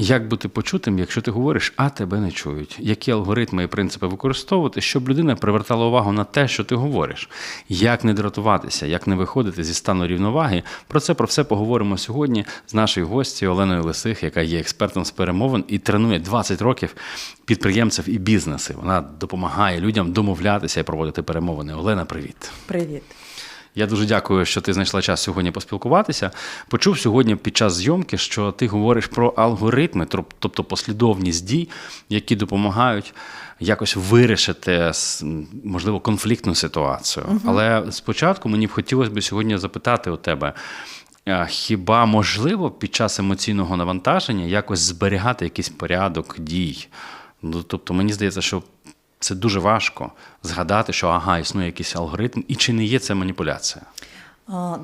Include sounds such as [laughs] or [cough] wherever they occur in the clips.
Як бути почутим, якщо ти говориш, а тебе не чують? Які алгоритми і принципи використовувати, щоб людина привертала увагу на те, що ти говориш? Як не дратуватися, як не виходити зі стану рівноваги? Про це про все поговоримо сьогодні з нашою гостю Оленою Лисих, яка є експертом з перемовин і тренує 20 років підприємців і бізнеси. Вона допомагає людям домовлятися і проводити перемовини. Олена, привіт. Привіт. Я дуже дякую, що ти знайшла час сьогодні поспілкуватися. Почув сьогодні під час зйомки, що ти говориш про алгоритми, тобто послідовність дій, які допомагають якось вирішити можливо конфліктну ситуацію. Але спочатку мені б хотілося б сьогодні запитати у тебе. Хіба можливо під час емоційного навантаження якось зберігати якийсь порядок дій? Ну, тобто, мені здається, що це дуже важко згадати, що ага, існує якийсь алгоритм, і чи не є це маніпуляція?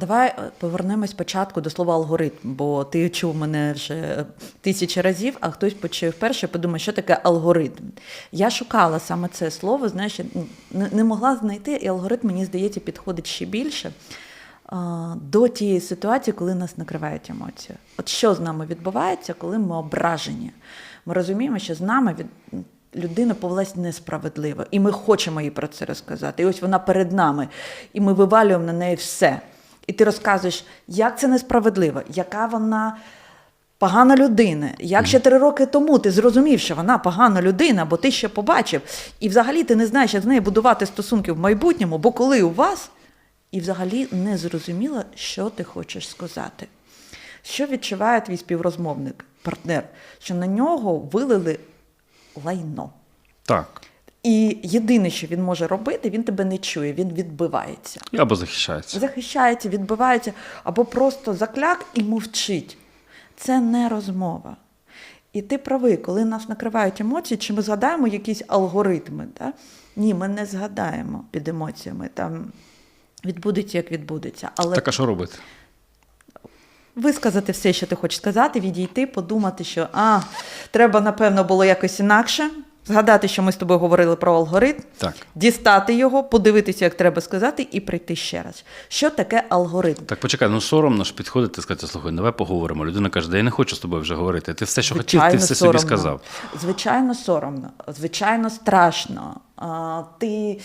Давай е, повернемось спочатку до слова алгоритм, бо ти чув мене вже тисячі разів, а хтось почув вперше, подумав, що таке алгоритм. Я шукала саме це слово, знаєш, не могла знайти, і алгоритм, мені здається, підходить ще більше до тієї ситуації, коли нас накривають емоції. От що з нами відбувається, коли ми ображені? Ми розуміємо, що з нами від. Людина повелась несправедливо, і ми хочемо їй про це розказати. І ось вона перед нами, і ми вивалюємо на неї все. І ти розказуєш, як це несправедливо, яка вона погана людина. Як ще три роки тому ти зрозумів, що вона погана людина, бо ти ще побачив. І взагалі ти не знаєш, як з нею будувати стосунки в майбутньому, бо коли у вас, і взагалі не зрозуміло, що ти хочеш сказати. Що відчуває твій співрозмовник, партнер, що на нього вилили лайно. Так. І єдине, що він може робити, він тебе не чує, він відбивається. Або захищається. Захищається, відбивається, або просто закляк і мовчить. Це не розмова. І ти правий, коли нас накривають емоції, чи ми згадаємо якісь алгоритми? Да? Ні, ми не згадаємо під емоціями. Там відбудеться, як відбудеться. Але Так, а що робити? Висказати все, що ти хочеш сказати, відійти, подумати, що а, треба, напевно, було якось інакше. Згадати, що ми з тобою говорили про алгоритм, Так. дістати його, подивитися, як треба сказати, і прийти ще раз. Що таке алгоритм? Так, почекай, ну соромно ж підходити і сказати, слухай, давай поговоримо. Людина каже, да я не хочу з тобою вже говорити. Ти все, що хотів, ти все собі сказав. Звичайно, соромно, звичайно, страшно. А, ти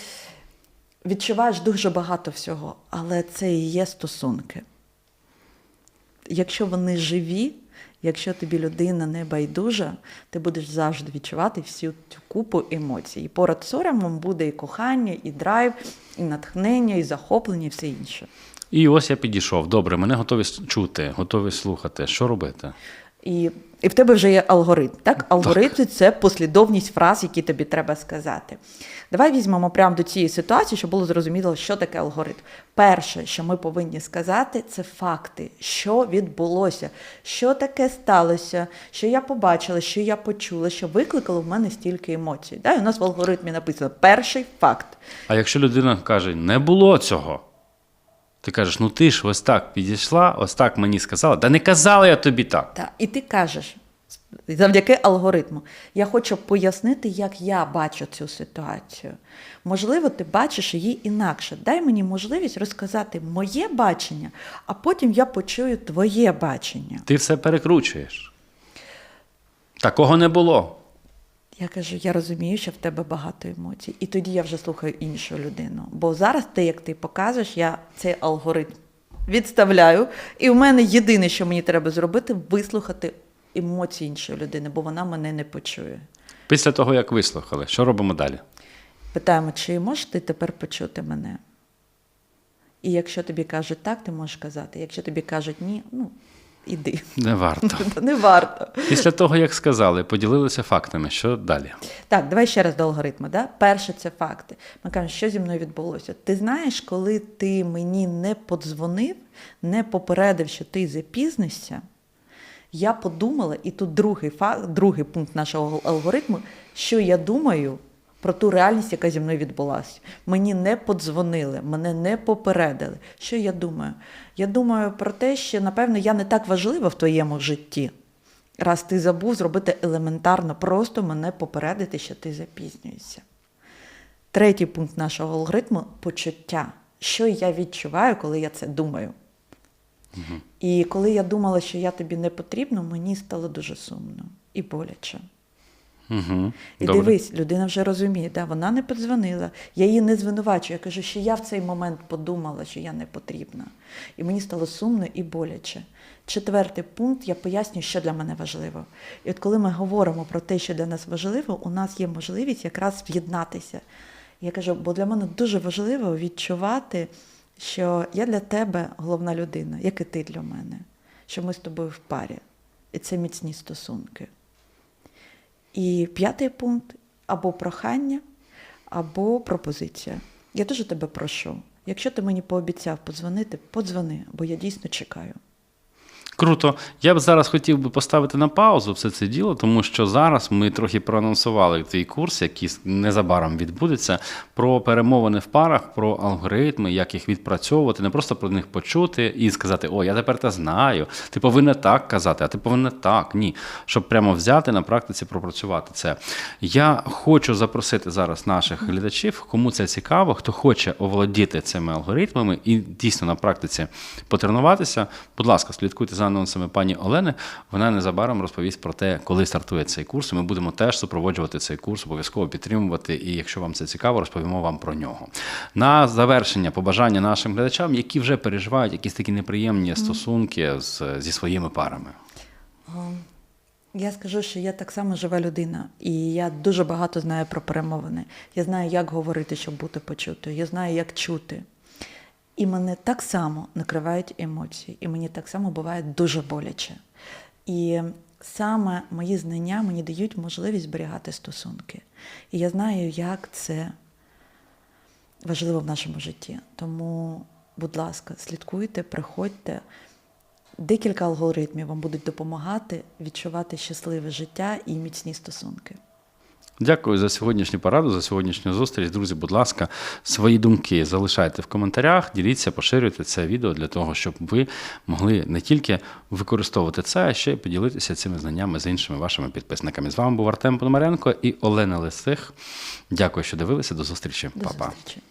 відчуваєш дуже багато всього, але це і є стосунки. Якщо вони живі, якщо тобі людина не байдужа, ти будеш завжди відчувати всю цю купу емоцій. І поряд з соромом буде і кохання, і драйв, і натхнення, і захоплення, і все інше. І ось я підійшов. Добре, мене готові чути, готові слухати. Що робити? І, і в тебе вже є алгоритм. Так? Алгоритм це послідовність фраз, які тобі треба сказати. Давай візьмемо прямо до цієї ситуації, щоб було зрозуміло, що таке алгоритм. Перше, що ми повинні сказати, це факти, що відбулося, що таке сталося, що я побачила, що я почула, що викликало в мене стільки емоцій. Да? І у нас в алгоритмі написано перший факт. А якщо людина каже, не було цього, ти кажеш, ну ти ж ось так підійшла, ось так мені сказала. Да не казала я тобі так. Так, і ти кажеш завдяки алгоритму. Я хочу пояснити, як я бачу цю ситуацію. Можливо, ти бачиш її інакше. Дай мені можливість розказати моє бачення, а потім я почую твоє бачення. Ти все перекручуєш. Такого не було. Я кажу, я розумію, що в тебе багато емоцій. І тоді я вже слухаю іншу людину. Бо зараз ти, як ти показуєш, я цей алгоритм відставляю. І в мене єдине, що мені треба зробити, вислухати емоції іншої людини, бо вона мене не почує. Після того, як вислухали, що робимо далі? Питаємо, чи можеш ти тепер почути мене? І якщо тобі кажуть так, ти можеш казати. Якщо тобі кажуть ні, ну іди. Не варто. [laughs] Не варто. Після того, як сказали, поділилися фактами, що далі? Так, давай ще раз до алгоритму. Да? Перше це факти. Ми кажемо, що зі мною відбулося. Ти знаєш, коли ти мені не подзвонив, не попередив, що ти запізнишся, я подумала, і тут другий факт, другий пункт нашого алгоритму, що я думаю про ту реальність, яка зі мною відбулася. Мені не подзвонили, мене не попередили. Що я думаю? Я думаю про те, що, напевно, я не так важлива в твоєму житті. Раз ти забув зробити елементарно, просто мене попередити, що ти запізнюєшся. Третій пункт нашого алгоритму почуття. Що я відчуваю, коли я це думаю. І коли я думала, що я тобі не потрібна, мені стало дуже сумно. і боляче. Угу. І дивись, людина вже розуміє, да, вона не подзвонила, я її не звинувачую. Я кажу, що я в цей момент подумала, що я не потрібна. І мені стало сумно і боляче. Четвертий пункт я пояснюю, що для мене важливо. І от коли ми говоримо про те, що для нас важливо, у нас є можливість якраз в'єднатися. Я кажу, бо для мене дуже важливо відчувати, що я для тебе головна людина, як і ти для мене, що ми з тобою в парі. І це міцні стосунки. І п'ятий пункт або прохання, або пропозиція. Я дуже тебе прошу. Якщо ти мені пообіцяв подзвонити, подзвони, бо я дійсно чекаю. Круто. Я б зараз хотів би поставити на паузу все це діло, тому що зараз ми трохи проанонсували твій курс, який незабаром відбудеться, про перемовини в парах, про алгоритми, як їх відпрацьовувати, не просто про них почути і сказати, о, я тепер те знаю. Ти повинна так казати, а ти повинна так. Ні. Щоб прямо взяти на практиці пропрацювати це. Я хочу запросити зараз наших глядачів, кому це цікаво, хто хоче оволодіти цими алгоритмами і дійсно на практиці потренуватися. Будь ласка, слідкуйте за анонсами пані Олени. Вона незабаром розповість про те, коли стартує цей курс. І Ми будемо теж супроводжувати цей курс, обов'язково підтримувати. І якщо вам це цікаво, розповімо вам про нього. На завершення побажання нашим глядачам, які вже переживають якісь такі неприємні стосунки з, зі своїми парами. Я скажу, що я так само жива людина, і я дуже багато знаю про перемовини. Я знаю, як говорити, щоб бути почутою. Я знаю, як чути. І мене так само накривають емоції, і мені так само буває дуже боляче. І саме мої знання мені дають можливість зберігати стосунки. І я знаю, як це важливо в нашому житті. Тому, будь ласка, слідкуйте, приходьте. Декілька алгоритмів вам будуть допомагати відчувати щасливе життя і міцні стосунки. Дякую за сьогоднішню пораду, за сьогоднішню зустріч. Друзі, будь ласка, свої думки залишайте в коментарях, діліться, поширюйте це відео для того, щоб ви могли не тільки використовувати це, а ще й поділитися цими знаннями з іншими вашими підписниками. З вами був Артем Пономаренко і Олена Лисих. Дякую, що дивилися. До зустрічі. До Па-па. зустрічі.